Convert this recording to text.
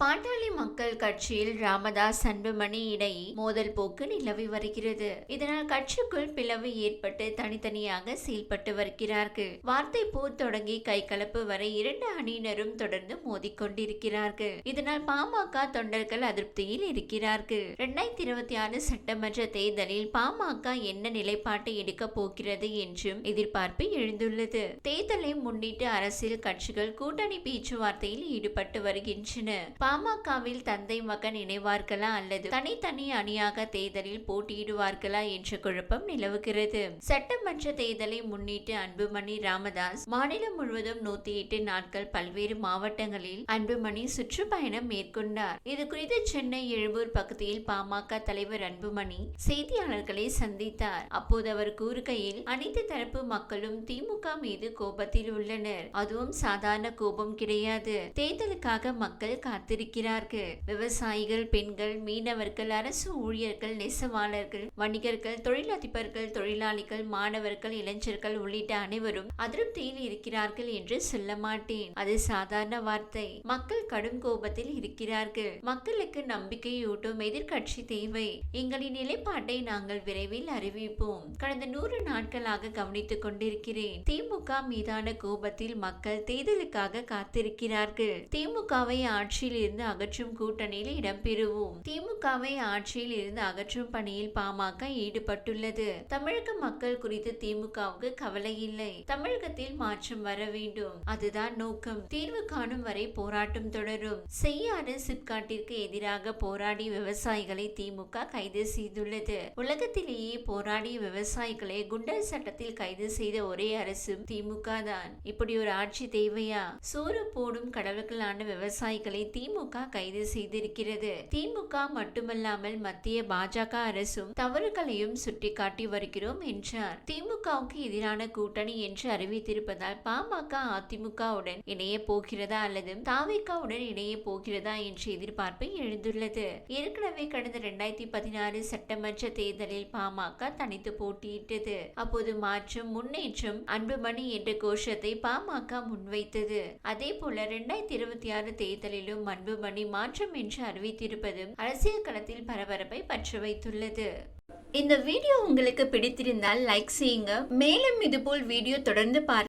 பாட்டாளி மக்கள் கட்சியில் ராமதாஸ் அன்புமணி இடையே மோதல் போக்கு நிலவி வருகிறது. இதனால் கட்சிக்குள் பிளவு ஏற்பட்டு தனித்தனியாக செயல்பட்டு வருகிறார்கள். வார்த்தை போர் தொடங்கி கைகலப்பு வரை இரண்டு அணியினரும் தொடர்ந்து மோதிக்கொண்டிருக்கிறார்கள். இதனால் பாமக தொண்டர்கள் அதிருப்தியில் இருக்கிறார்கள். இரண்டாயிரத்தி இருபத்தி ஆறு சட்டமன்ற தேர்தலில் பாமக என்ன நிலைப்பாட்டை எடுக்க போகிறது என்றும் எதிர்பார்ப்பு எழுந்துள்ளது. தேர்தலை முன்னிட்டு அரசியல் கட்சிகள் கூட்டணி பேச்சுவார்த்தையில் ஈடுபட்டு வருகின்றன. பாமகவில் தந்தை மகன் இணைவார்களா அல்லது தனித்தனி அணியாக தேர்தலில் போட்டியிடுவார்களா என்ற குழப்பம் நிலவுகிறது. சட்டமன்ற தேர்தலை முன்னிட்டு அன்புமணி ராமதாஸ் மாநிலம் முழுவதும் நூத்தி எட்டு நாட்கள் பல்வேறு மாவட்டங்களில் அன்புமணி சுற்றுப்பயணம் மேற்கொண்டார். இது குறித்து சென்னை எழும்பூர் பகுதியில் பாமக தலைவர் அன்புமணி செய்தியாளர்களை சந்தித்தார். அப்போது அவர் கூறுகையில் அனைத்து தரப்பு மக்களும் திமுக மீது கோபத்தில் உள்ளனர். அதுவும் சாதாரண கோபம் கிடையாது. தேர்தலுக்காக மக்கள் காத்து இருக்கிறார்கள். விவசாயிகள் பெண்கள் மீனவர்கள் அரசு ஊழியர்கள் நெசவாளர்கள் வணிகர்கள் தொழிலதிபர்கள் தொழிலாளிகள் மாணவர்கள் இளைஞர்கள் உள்ளிட்ட அனைவரும் அதிருப்தியில் இருக்கிறார்கள் என்று சொல்ல மாட்டேன். அது சாதாரண வார்த்தை. மக்கள் கடும் கோபத்தில் இருக்கிறார்கள். மக்களுக்கு நம்பிக்கையூட்டும் எதிர்க்கட்சி தேவை. எங்களின் நிலைப்பாட்டை நாங்கள் விரைவில் அறிவிப்போம். கடந்த நூறு நாட்களாக கவனித்துக் கொண்டிருக்கிறேன். திமுக மீதான கோபத்தில் மக்கள் தேர்தலுக்காக காத்திருக்கிறார்கள். திமுகவை ஆட்சியில் இருந்து அகற்றும் கூட்டணியில் இடம்பெறுவோம். திமுகவை ஆட்சியில் இருந்து அகற்றும் பணியில் பாமக ஈடுபட்டுள்ளது. தமிழக மக்கள் குறித்து திமுகவுக்கு கவலை இல்லை. தமிழகத்தில் மாற்றம் வர வேண்டும். அதுதான் நோக்கம். தீர்வு காணும் வரை போராட்டம் தொடரும். செய்யாறு சிப்காட்டிற்கு எதிராக போராடி விவசாயிகளை திமுக கைது செய்துள்ளது. உலகத்திலேயே போராடிய விவசாயிகளை குண்டர் சட்டத்தில் கைது செய்த ஒரே அரசும் திமுக தான் இப்படி ஒரு ஆட்சி தேவையா? சோறு போடும் கடவுள்களான விவசாயிகளை திமுக திமுக கைது செய்திருக்கிறது. திமுக மட்டுமல்லாமல் மத்திய பாஜக அரசும் தவறுகளையும் சுட்டிக்காட்டி வருகிறோம் என்றார். திமுகவுக்கு எதிரான கூட்டணி என்று அறிவித்திருப்பதால் பாமக அதிமுகவுடன் இணைய போகிறதா அல்லது தாவிகாவுடன் இணைய போகிறதா என்ற எதிர்பார்ப்பு எழுந்துள்ளது. ஏற்கனவே கடந்த இரண்டாயிரத்தி பதினாறு சட்டமன்ற தேர்தலில் பாமக தனித்து போட்டியிட்டது. அப்போது மாற்றம் முன்னேற்றம் அன்புமணி என்ற கோஷத்தை பாமக முன்வைத்தது. அதே போல இரண்டாயிரத்தி இருபத்தி ஆறு தேர்தலிலும் அன்புமணி மாற்றம் என்று அறிவித்திருப்பதும் அரசியல் களத்தில் பரபரப்பை பற்ற வைத்துள்ளது இந்த வீடியோ உங்களுக்கு பிடித்திருந்தால் லைக் செய்யுங்க. மேலும் இதுபோல் வீடியோ தொடர்ந்து பார்க்க